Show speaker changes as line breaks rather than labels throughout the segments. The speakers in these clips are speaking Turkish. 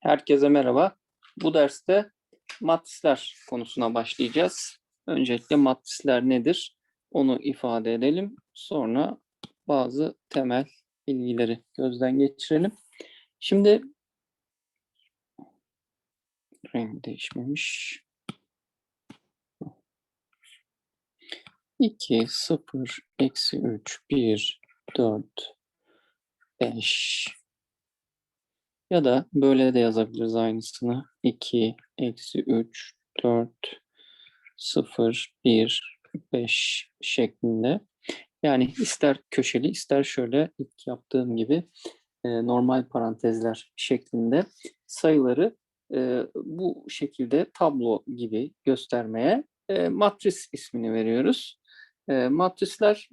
Herkese merhaba. Bu derste matrisler konusuna başlayacağız. Öncelikle matrisler nedir? Onu ifade edelim. Sonra bazı temel bilgileri gözden geçirelim. Şimdi renk değişmemiş. 2, 0, eksi 3, 1, 4, 5, ya da böyle de yazabiliriz aynısını. 2, eksi 3, 4, 0, 1, 5 şeklinde. Yani ister köşeli ister şöyle ilk yaptığım gibi e, normal parantezler şeklinde sayıları e, bu şekilde tablo gibi göstermeye e, matris ismini veriyoruz. E, matrisler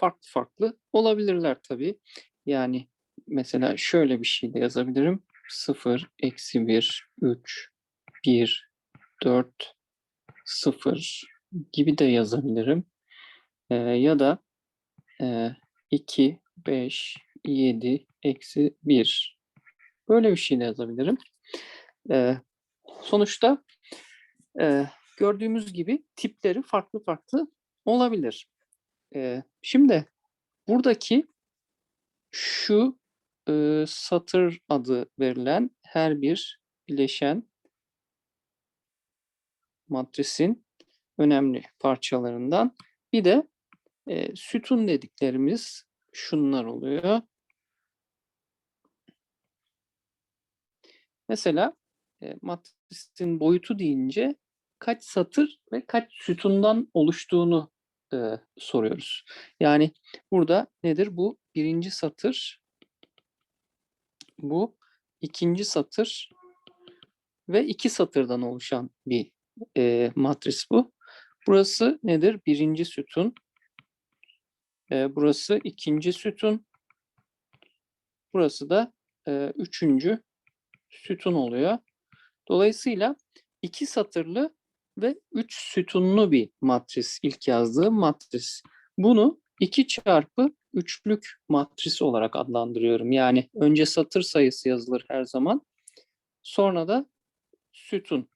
farklı farklı olabilirler tabii. Yani mesela şöyle bir şey de yazabilirim. 0, eksi 1, 3, 1, 4, 0 gibi de yazabilirim. Ee, ya da e, 2, 5, 7, eksi 1. Böyle bir şey de yazabilirim. Ee, sonuçta e, gördüğümüz gibi tipleri farklı farklı olabilir. Ee, şimdi buradaki şu e, satır adı verilen her bir bileşen matrisin önemli parçalarından. Bir de e, sütun dediklerimiz şunlar oluyor. Mesela e, matrisin boyutu deyince kaç satır ve kaç sütundan oluştuğunu e, soruyoruz. Yani burada nedir? Bu birinci satır, bu ikinci satır ve iki satırdan oluşan bir e, matris bu. Burası nedir? Birinci sütun. E, burası ikinci sütun. Burası da e, üçüncü sütun oluyor. Dolayısıyla iki satırlı ve üç sütunlu bir matris ilk yazdığım matris. Bunu 2 çarpı üçlük matris olarak adlandırıyorum. Yani önce satır sayısı yazılır her zaman. Sonra da sütun.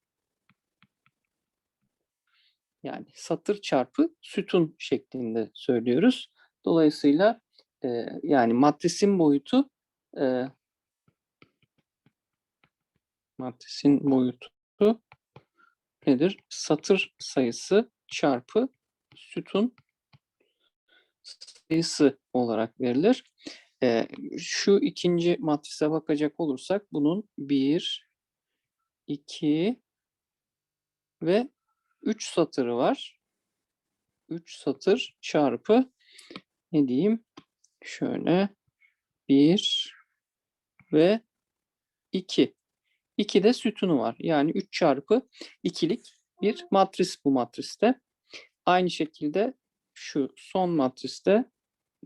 Yani satır çarpı sütun şeklinde söylüyoruz. Dolayısıyla e, yani matrisin boyutu e, matrisin boyutu nedir? Satır sayısı çarpı sütun sayısı olarak verilir. Ee, şu ikinci matrise bakacak olursak bunun 1, 2 ve 3 satırı var. 3 satır çarpı ne diyeyim? Şöyle 1 ve 2. 2 de sütunu var. Yani 3 çarpı 2'lik bir matris bu matriste. Aynı şekilde şu son matriste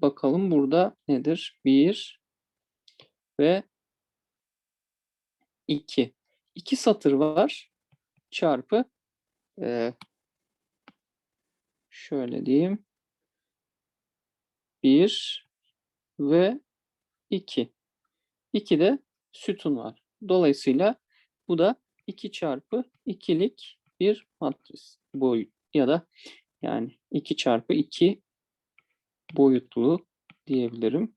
bakalım burada nedir? 1 ve 2. 2 satır var çarpı e, şöyle diyeyim 1 ve 2. 2 de sütun var. Dolayısıyla bu da 2 çarpı 2'lik bir matris boyut ya da yani 2 çarpı 2 boyutlu diyebilirim.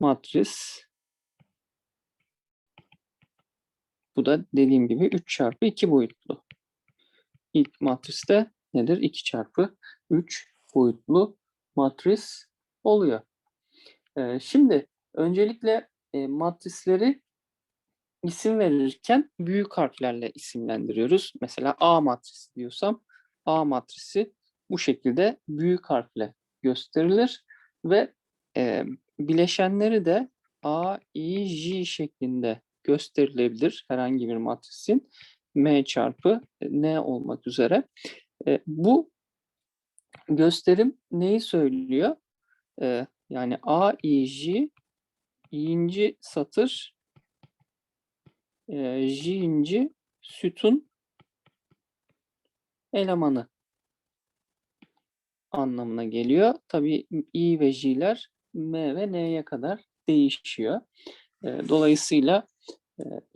Matris. Bu da dediğim gibi 3 çarpı 2 boyutlu. İlk matriste nedir? 2 çarpı 3 boyutlu matris oluyor. Ee, şimdi öncelikle e, matrisleri isim verirken büyük harflerle isimlendiriyoruz. Mesela A matrisi diyorsam A matrisi bu şekilde büyük harfle gösterilir ve e, bileşenleri de A, I, J şeklinde gösterilebilir herhangi bir matrisin M çarpı N olmak üzere. E, bu gösterim neyi söylüyor? E, yani A, I, J i'inci satır e, J'inci sütun elemanı anlamına geliyor. Tabii i ve j'ler m ve n'ye kadar değişiyor. Dolayısıyla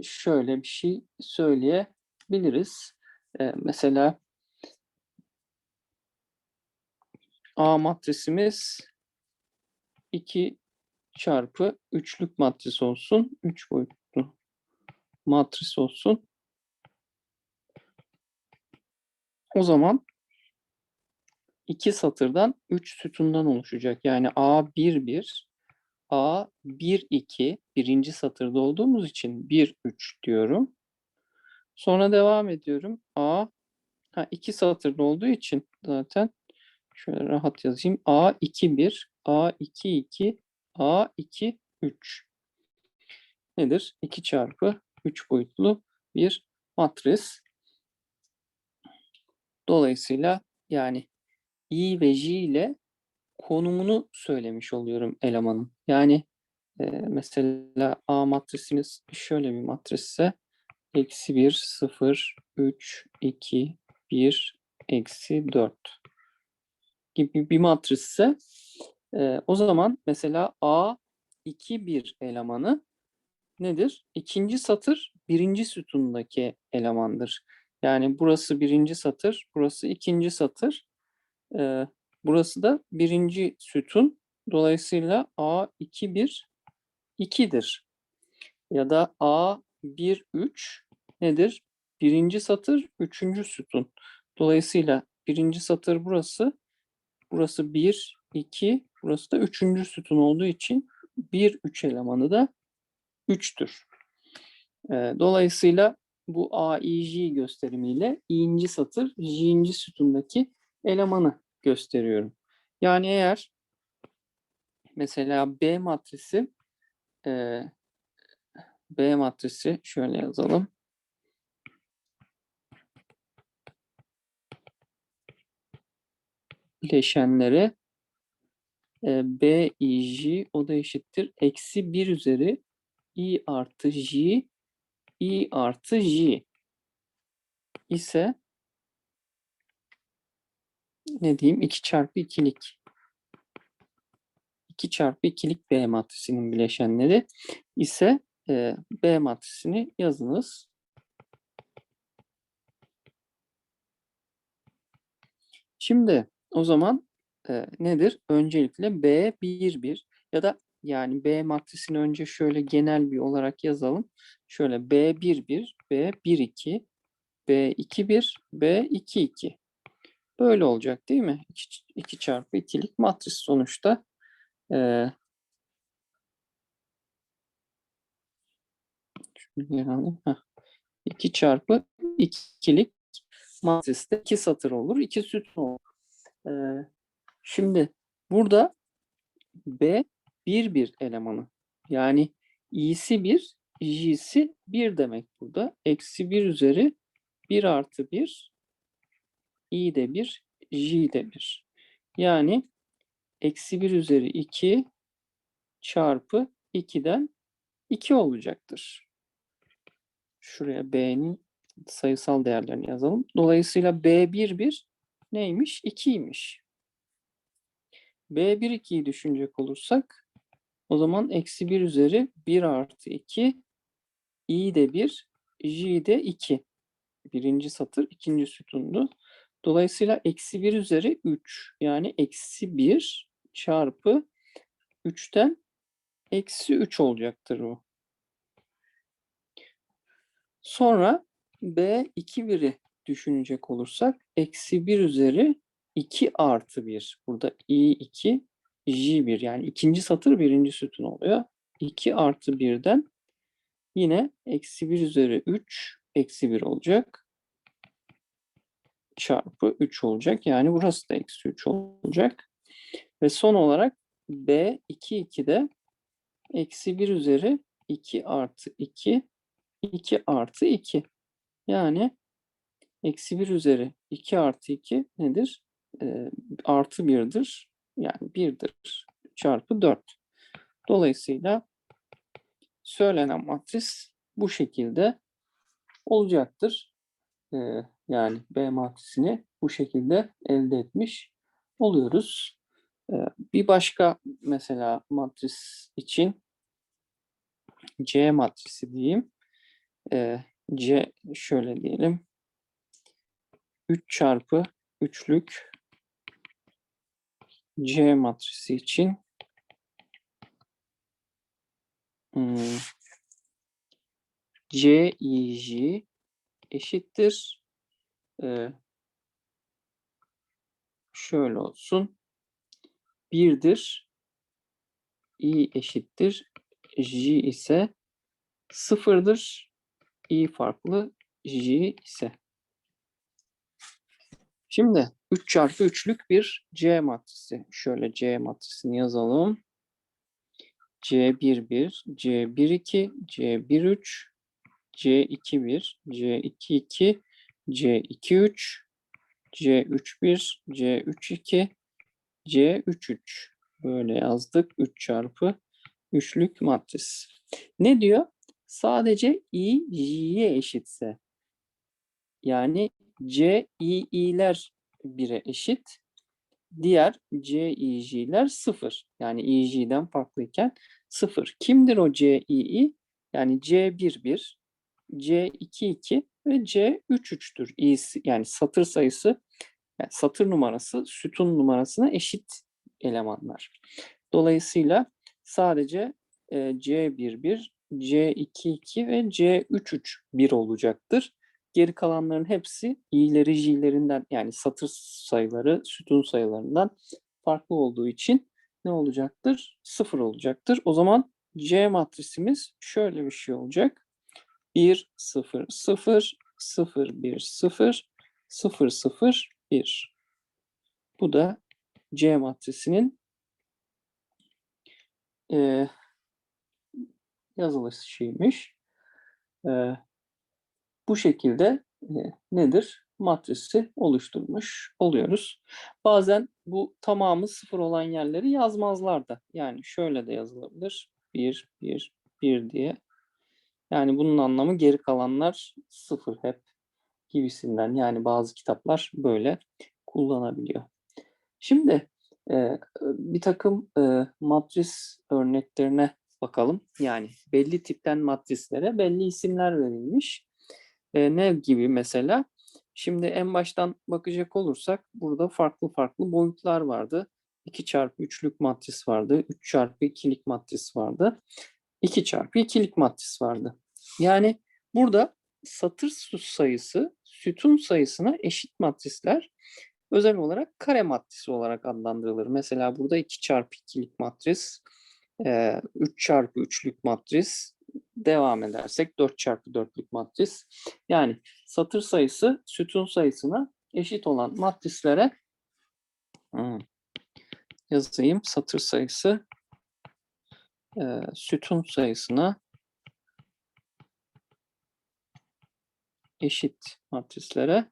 şöyle bir şey söyleyebiliriz. Mesela A matrisimiz 2 çarpı üçlük matris olsun. 3 boyutlu matris olsun. O zaman iki satırdan 3 sütundan oluşacak. Yani A1 1, A1 2 birinci satırda olduğumuz için 1 3 diyorum. Sonra devam ediyorum. A ha, iki satırda olduğu için zaten şöyle rahat yazayım. A2 1, A2 2, A2 3 nedir? 2 çarpı 3 boyutlu bir matris. Dolayısıyla yani i ve j ile konumunu söylemiş oluyorum elemanın. Yani e, mesela A matrisimiz şöyle bir matrisse eksi 1, 0, 3, 2, 1, eksi 4 gibi bir matrisse e, o zaman mesela A 2 bir elemanı nedir? İkinci satır birinci sütundaki elemandır. Yani burası birinci satır, burası ikinci satır. Ee, burası da birinci sütun. Dolayısıyla A2 1 2'dir. Ya da A1 3 nedir? Birinci satır, üçüncü sütun. Dolayısıyla birinci satır burası. Burası 1, 2, burası da üçüncü sütun olduğu için 1, 3 elemanı da 3'tür. Dolayısıyla bu A, I, J gösterimiyle i'inci satır j'inci sütundaki elemanı gösteriyorum. Yani eğer mesela B matrisi e, B matrisi şöyle yazalım. bileşenleri e, B, I, J o da eşittir. Eksi 1 üzeri I artı J i artı j ise ne diyeyim 2 çarpı 2'lik 2 çarpı 2'lik B matrisinin bileşenleri ise e, B matrisini yazınız. Şimdi o zaman e, nedir? Öncelikle B 1 1 ya da yani B matrisini önce şöyle genel bir olarak yazalım. Şöyle B11, B12, B21, B22. Böyle olacak değil mi? 2, 2 çarpı 2'lik matris sonuçta. Ee, şunu 2 çarpı 2'lik matriste 2 satır olur, 2 sütun olur. Ee, şimdi burada B bir bir elemanı. Yani i'si 1, j'si 1 demek burada. Eksi 1 üzeri 1 artı 1, i de 1, j de 1. Yani eksi 1 üzeri 2 çarpı 2'den 2 olacaktır. Şuraya b'nin sayısal değerlerini yazalım. Dolayısıyla b1 1 neymiş? 2'ymiş. b1 2'yi düşünecek olursak o zaman eksi 1 üzeri 1 artı 2 i de 1 j de 2. Birinci satır ikinci sütundu. Dolayısıyla eksi 1 üzeri 3 yani eksi 1 çarpı 3'ten eksi 3 olacaktır bu. Sonra b 2 1'i düşünecek olursak eksi 1 üzeri 2 artı 1. Burada i 2 J1 yani ikinci satır birinci sütun oluyor. 2 artı 1'den yine eksi 1 üzeri 3 eksi 1 olacak. Çarpı 3 olacak. Yani burası da eksi 3 olacak. Ve son olarak B 2 2'de eksi 1 üzeri 2 artı 2 2 artı 2. Yani eksi 1 üzeri 2 artı 2 nedir? E, artı 1'dir. Yani 1'dir çarpı 4. Dolayısıyla söylenen matris bu şekilde olacaktır. Yani B matrisini bu şekilde elde etmiş oluyoruz. Bir başka mesela matris için C matrisi diyeyim. C şöyle diyelim. 3 çarpı üçlük C matrisi için hmm, C i eşittir. Ee, şöyle olsun. 1'dir. i eşittir. j ise sıfırdır. i farklı j ise. Şimdi 3 çarpı 3'lük bir C matrisi. Şöyle C matrisini yazalım. C11, C12, C13, C21, C22, C23, C31, C32, C33. Böyle yazdık. 3 çarpı 3'lük matris. Ne diyor? Sadece i j'ye eşitse yani c i i'ler 1'e eşit. Diğer c i j'ler 0. Yani i j'den farklıyken 0. Kimdir o c i i? Yani c11, c22 ve c33'tür. i'si yani satır sayısı yani satır numarası sütun numarasına eşit elemanlar. Dolayısıyla sadece e, C11, C22 ve C33 bir olacaktır. Geri kalanların hepsi i'leri j'lerinden yani satır sayıları sütun sayılarından farklı olduğu için ne olacaktır? Sıfır olacaktır. O zaman C matrisimiz şöyle bir şey olacak. 1, 0, 0, 0, 1, 0, 0, 0, 1. Bu da C matrisinin e, yazılışıymış. E, bu şekilde e, nedir? Matrisi oluşturmuş oluyoruz. Bazen bu tamamı sıfır olan yerleri yazmazlar da. Yani şöyle de yazılabilir. 1, 1, 1 diye. Yani bunun anlamı geri kalanlar sıfır hep gibisinden. Yani bazı kitaplar böyle kullanabiliyor. Şimdi e, bir takım e, matris örneklerine bakalım. Yani belli tipten matrislere belli isimler verilmiş. E, ne gibi mesela? Şimdi en baştan bakacak olursak burada farklı farklı boyutlar vardı. 2 çarpı 3'lük matris vardı. 3 çarpı 2'lik matris vardı. 2 çarpı 2'lik matris vardı. Yani burada satır sayısı sütun sayısına eşit matrisler özel olarak kare matrisi olarak adlandırılır. Mesela burada 2 çarpı 2'lik matris, 3 çarpı 3'lük matris, devam edersek 4 çarpı 4'lük matris. Yani satır sayısı sütun sayısına eşit olan matrislere yazayım. Satır sayısı sütun sayısına eşit matrislere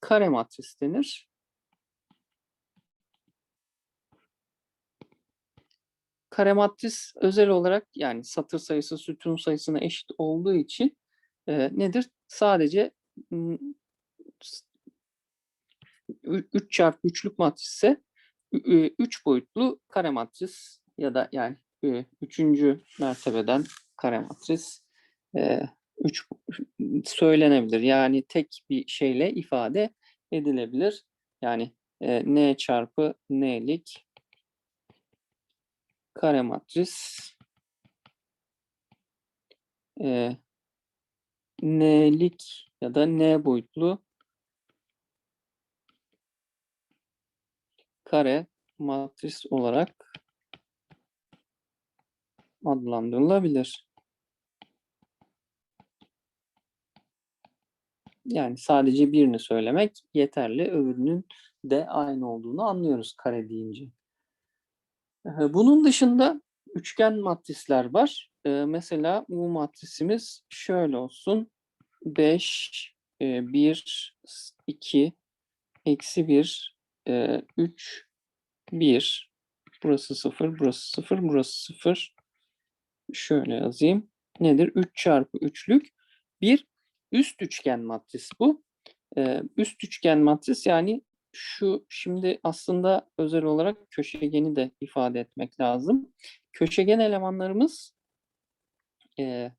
kare matris denir. Kare matris özel olarak yani satır sayısı sütun sayısına eşit olduğu için e, nedir? Sadece 3 çarpı 3'lük matrise 3 boyutlu kare matris ya da yani 3. mertebeden kare matris 3 söylenebilir. Yani tek bir şeyle ifade edilebilir. Yani e, n çarpı n'lik kare matris e, n'lik ya da n boyutlu kare matris olarak adlandırılabilir. Yani sadece birini söylemek yeterli. Öbürünün de aynı olduğunu anlıyoruz kare deyince. Bunun dışında üçgen matrisler var. Mesela bu matrisimiz şöyle olsun. 5, 1, 2, eksi 1, 3, 1. Burası 0, burası 0, burası 0. Şöyle yazayım. Nedir? 3 çarpı 3'lük bir üst üçgen matris bu. Üst üçgen matris yani şu şimdi aslında özel olarak köşegeni de ifade etmek lazım. köşegen elemanlarımız e,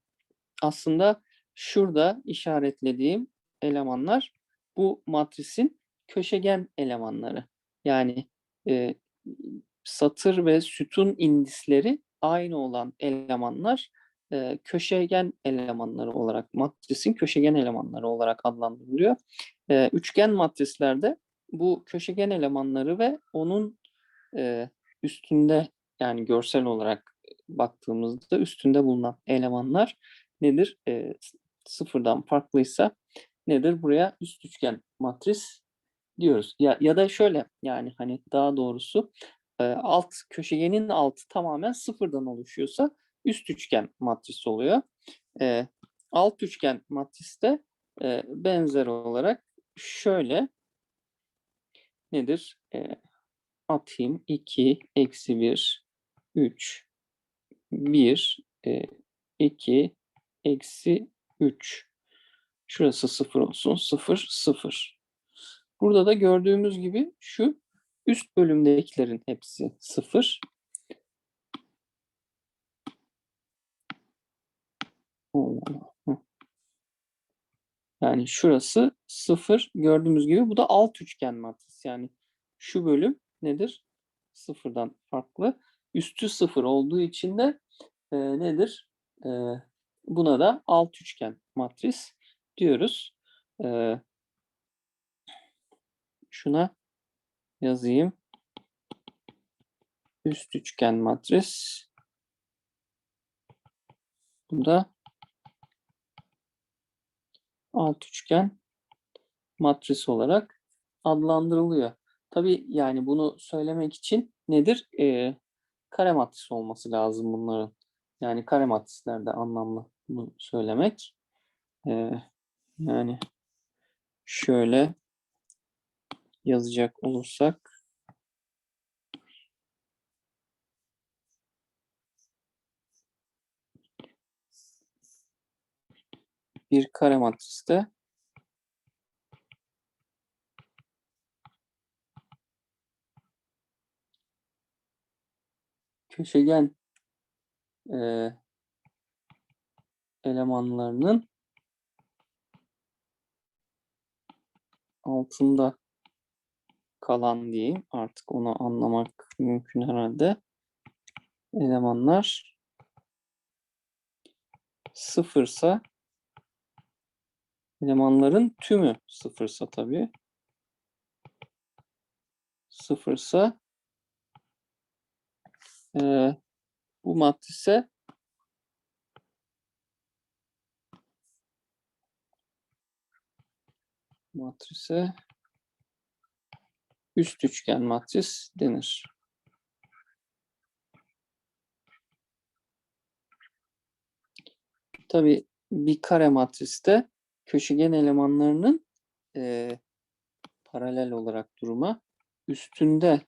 aslında şurada işaretlediğim elemanlar bu matrisin köşegen elemanları. Yani e, satır ve sütun indisleri aynı olan elemanlar e, köşegen elemanları olarak matrisin köşegen elemanları olarak adlandırılıyor. E, üçgen matrislerde bu köşegen elemanları ve onun e, üstünde yani görsel olarak baktığımızda üstünde bulunan elemanlar nedir? E, sıfırdan farklıysa nedir? Buraya üst üçgen matris diyoruz. Ya, ya da şöyle yani hani daha doğrusu alt köşegenin altı tamamen sıfırdan oluşuyorsa üst üçgen matris oluyor. Alt üçgen matriste e, benzer olarak şöyle nedir? Atayım 2 eksi 1 3 1 e, 2 eksi 3 şurası 0 olsun 0 0 burada da gördüğümüz gibi şu üst bölümdekilerin hepsi 0 yani şurası 0 gördüğümüz gibi bu da alt üçgen matris yani şu bölüm nedir? Sıfırdan farklı. Üstü sıfır olduğu için de e, nedir? E, buna da alt üçgen matris diyoruz. E, şuna yazayım. Üst üçgen matris. Bu da alt üçgen matris olarak adlandırılıyor. Tabii yani bunu söylemek için nedir? Ee, kare matris olması lazım bunların. Yani kare matrislerde anlamlı bunu söylemek. Ee, yani şöyle yazacak olursak. Bir kare matriste. Köşegen e, elemanlarının altında kalan diyeyim. Artık onu anlamak mümkün herhalde. Elemanlar sıfırsa elemanların tümü sıfırsa tabii sıfırsa e, bu matrise matrise üst üçgen matris denir. Tabii bir kare matriste köşegen elemanlarının e, paralel olarak duruma üstünde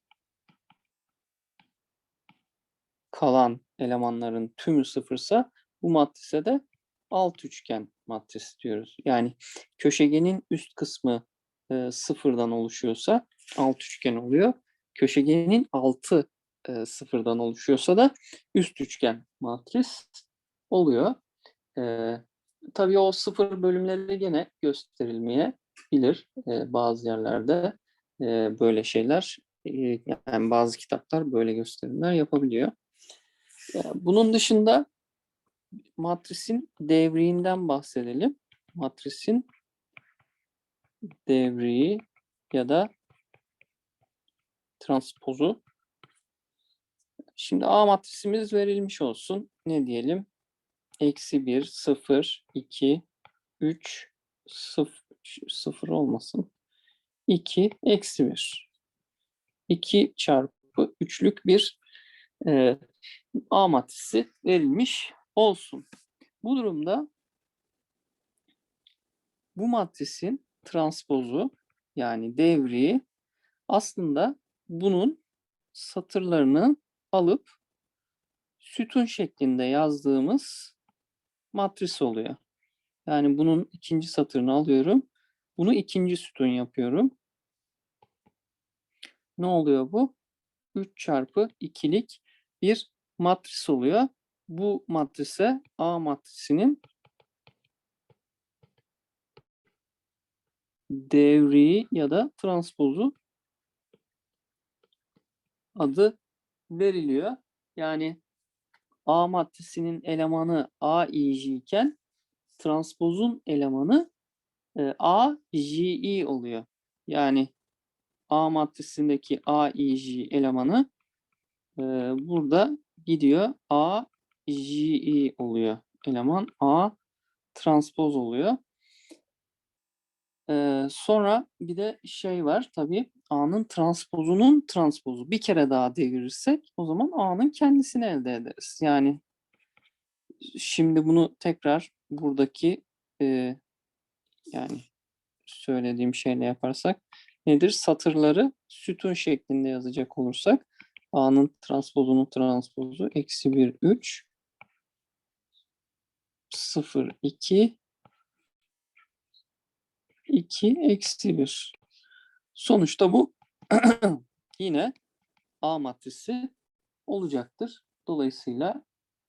kalan elemanların tümü sıfırsa bu matrise de alt üçgen matris diyoruz. Yani köşegenin üst kısmı e, sıfırdan oluşuyorsa alt üçgen oluyor. Köşegenin altı e, sıfırdan oluşuyorsa da üst üçgen matris oluyor. E, tabii o sıfır bölümleri gene gösterilmeye bilir e, bazı yerlerde e, böyle şeyler e, yani bazı kitaplar böyle gösterimler yapabiliyor. E, bunun dışında matrisin devriğinden bahsedelim. Matrisin devriği ya da transpozu. Şimdi A matrisimiz verilmiş olsun. Ne diyelim? Eksi 1, 0, 2, 3, 0, 0 olmasın. 2, eksi 1. 2 çarpı 3'lük bir e, A matrisi verilmiş olsun. Bu durumda bu matrisin transpozu yani devriği aslında bunun satırlarını alıp sütun şeklinde yazdığımız matris oluyor. Yani bunun ikinci satırını alıyorum. Bunu ikinci sütun yapıyorum. Ne oluyor bu? 3 çarpı 2'lik bir matris oluyor. Bu matrise A matrisinin devriği ya da transpozu adı veriliyor. Yani A matrisinin elemanı A IJ iken transpozun elemanı e, A JI oluyor. Yani A matrisindeki A IJ elemanı e, burada gidiyor A JI oluyor. Eleman A transpoz oluyor. Ee, sonra bir de şey var tabii A'nın transpozunun transpozu. Bir kere daha devirirsek o zaman A'nın kendisini elde ederiz. Yani şimdi bunu tekrar buradaki e, yani söylediğim şeyle yaparsak nedir? Satırları sütun şeklinde yazacak olursak A'nın transpozunun transpozu eksi 1, 3 0, 2 2 eksi 1. Sonuçta bu yine A matrisi olacaktır. Dolayısıyla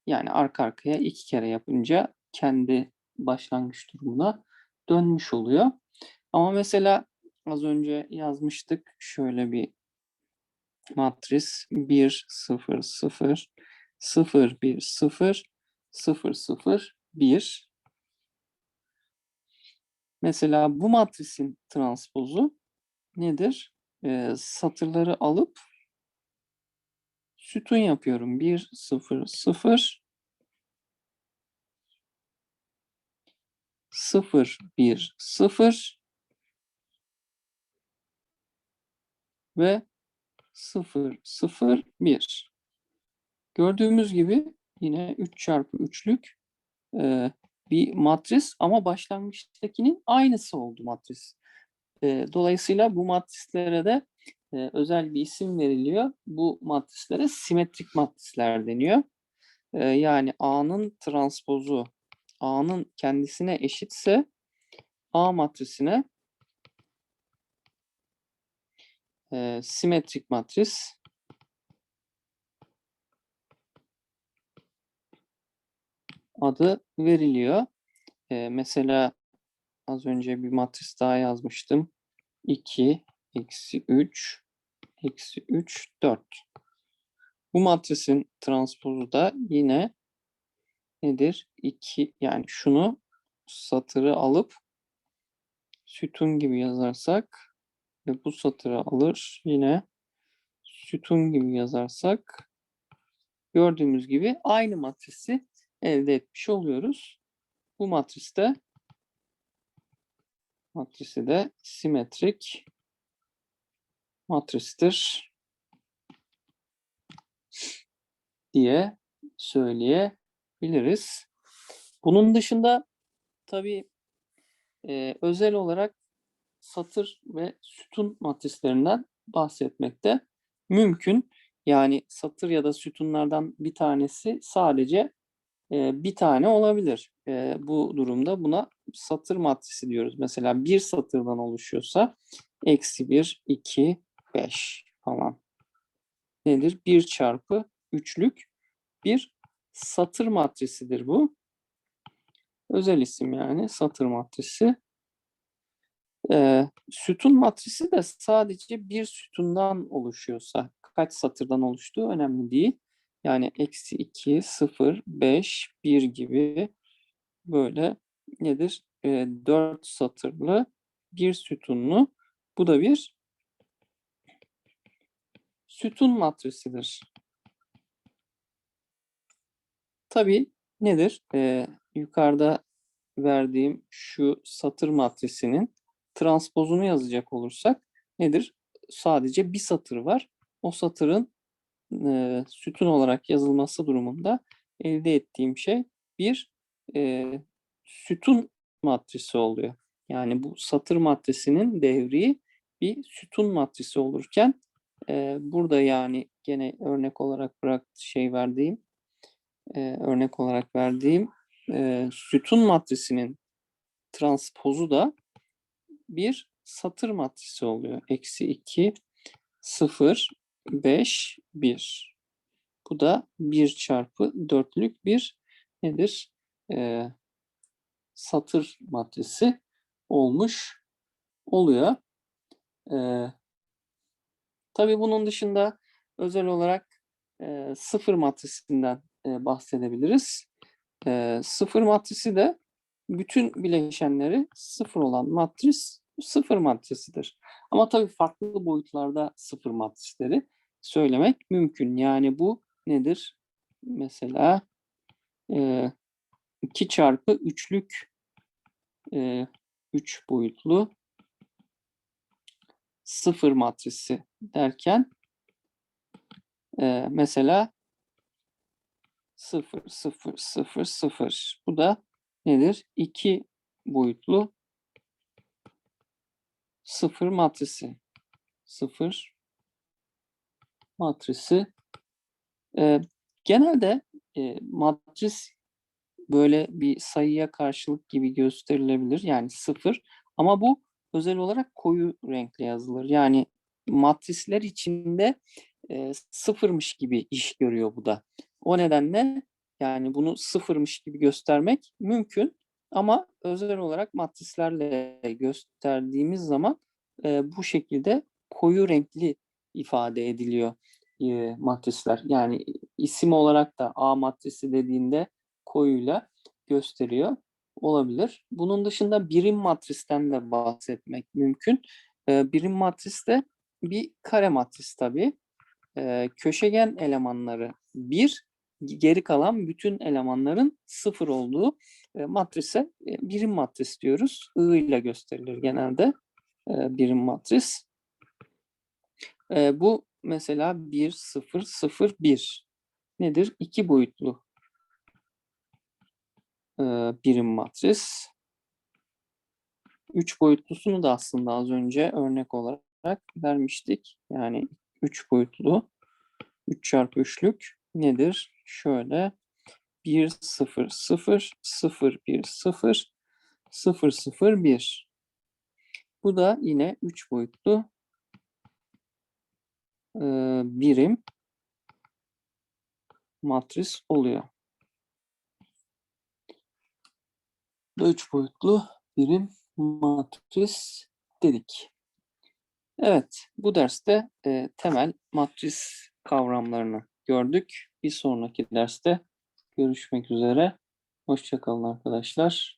yani arka arkaya iki kere yapınca kendi başlangıç durumuna dönmüş oluyor. Ama mesela az önce yazmıştık şöyle bir matris 1 0 0 0 1 0 0 0 1 Mesela bu matrisin transpozu nedir? Ee, satırları alıp sütun yapıyorum. 1, 0, 0, 0, 1, 0 ve 0, 0, 1. Gördüğümüz gibi yine 3 çarpı 3'lük e, bir matris ama başlangıçtakinin aynısı oldu matris. Dolayısıyla bu matrislere de özel bir isim veriliyor. Bu matrislere simetrik matrisler deniyor. Yani A'nın transpozu A'nın kendisine eşitse A matrisine simetrik matris adı veriliyor. Mesela az önce bir matris daha yazmıştım. 2, eksi 3, eksi 3, 4. Bu matrisin transpozu da yine nedir? 2 yani şunu satırı alıp sütun gibi yazarsak ve bu satırı alır yine sütun gibi yazarsak gördüğümüz gibi aynı matrisi elde etmiş oluyoruz. Bu matriste matrisi de simetrik matristir diye söyleyebiliriz. Bunun dışında tabii e, özel olarak satır ve sütun matrislerinden bahsetmekte mümkün. Yani satır ya da sütunlardan bir tanesi sadece bir tane olabilir. bu durumda buna satır matrisi diyoruz. Mesela bir satırdan oluşuyorsa eksi 1, 2, 5 falan. Nedir? 1 çarpı üçlük bir satır matrisidir bu. Özel isim yani satır matrisi. Ee, sütun matrisi de sadece bir sütundan oluşuyorsa kaç satırdan oluştuğu önemli değil. Yani eksi 2, 0, 5, 1 gibi böyle nedir? E, 4 satırlı bir sütunlu. Bu da bir sütun matrisidir. Tabii nedir? E, yukarıda verdiğim şu satır matrisinin transpozunu yazacak olursak nedir? Sadece bir satır var. O satırın e, sütun olarak yazılması durumunda elde ettiğim şey bir e, sütun matrisi oluyor. Yani bu satır matrisinin devriği bir sütun matrisi olurken e, burada yani gene örnek olarak bırak şey verdiğim e, örnek olarak verdiğim e, sütun matrisinin transpozu da bir satır matrisi oluyor. Eksi 2, 0, 5, 1. Bu da 1 çarpı 4'lük bir nedir? Ee, satır matrisi olmuş oluyor. Ee, tabii bunun dışında özel olarak e, sıfır matrisinden e, bahsedebiliriz. E, sıfır matrisi de bütün bileşenleri sıfır olan matris sıfır matrisidir. Ama tabii farklı boyutlarda sıfır matrisleri söylemek mümkün. Yani bu nedir? Mesela e, 2 çarpı üçlük e, 3 boyutlu sıfır matrisi derken e, mesela 0, 0, 0, 0. Bu da nedir? 2 boyutlu sıfır matrisi. Sıfır matrisi. E, genelde e, matris böyle bir sayıya karşılık gibi gösterilebilir. Yani sıfır. Ama bu özel olarak koyu renkle yazılır. Yani matrisler içinde e, sıfırmış gibi iş görüyor bu da. O nedenle yani bunu sıfırmış gibi göstermek mümkün. Ama özel olarak matrislerle gösterdiğimiz zaman e, bu şekilde koyu renkli ifade ediliyor e, matrisler. Yani isim olarak da A matrisi dediğinde koyuyla gösteriyor olabilir. Bunun dışında birim matristen de bahsetmek mümkün. E, birim matris de bir kare matris tabii. E, köşegen elemanları 1, geri kalan bütün elemanların sıfır olduğu e, matrise e, birim matris diyoruz. I ile gösterilir genelde e, birim matris. E, bu mesela 1, 0, 0, 1 nedir? İki boyutlu e, birim matris. Üç boyutlusunu da aslında az önce örnek olarak vermiştik. Yani üç boyutlu 3 çarpı 3'lük nedir? Şöyle 1, 0, 0, 0, 1, 0, 0, 0, 1. Bu da yine 3 boyutlu e, birim matris oluyor. Da 3 boyutlu birim matris dedik. Evet, bu derste e, temel matris kavramlarını gördük. Bir sonraki derste görüşmek üzere. Hoşçakalın arkadaşlar.